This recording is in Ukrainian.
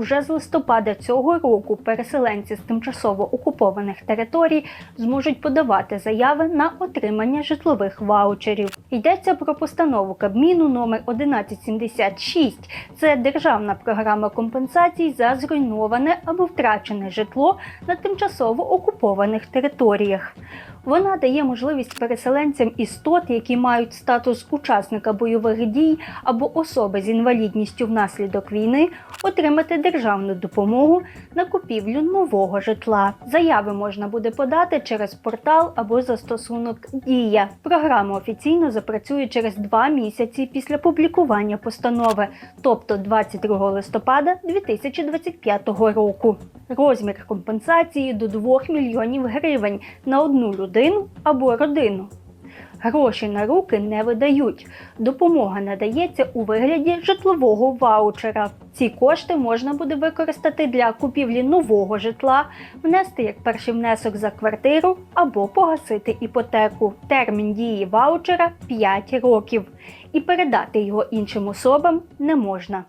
уже з листопада цього року переселенці з тимчасово окупованих територій зможуть подавати заяви на отримання житлових ваучерів. Йдеться про постанову Кабміну номер 1176. Це державна програма компенсацій за зруйноване або втрачене житло на тимчасово окупованих територіях. Вона дає можливість переселенцям істот, які мають статус учасника бойових дій або особи з інвалідністю внаслідок війни, отримати державну допомогу на купівлю нового житла. Заяви можна буде подати через портал або застосунок Дія. Програма офіційно запрацює через два місяці після публікування постанови, тобто 22 листопада 2025 року. Розмір компенсації до 2 мільйонів гривень на одну людину або родину. Гроші на руки не видають. Допомога надається у вигляді житлового ваучера. Ці кошти можна буде використати для купівлі нового житла, внести як перший внесок за квартиру або погасити іпотеку. Термін дії ваучера 5 років, і передати його іншим особам не можна.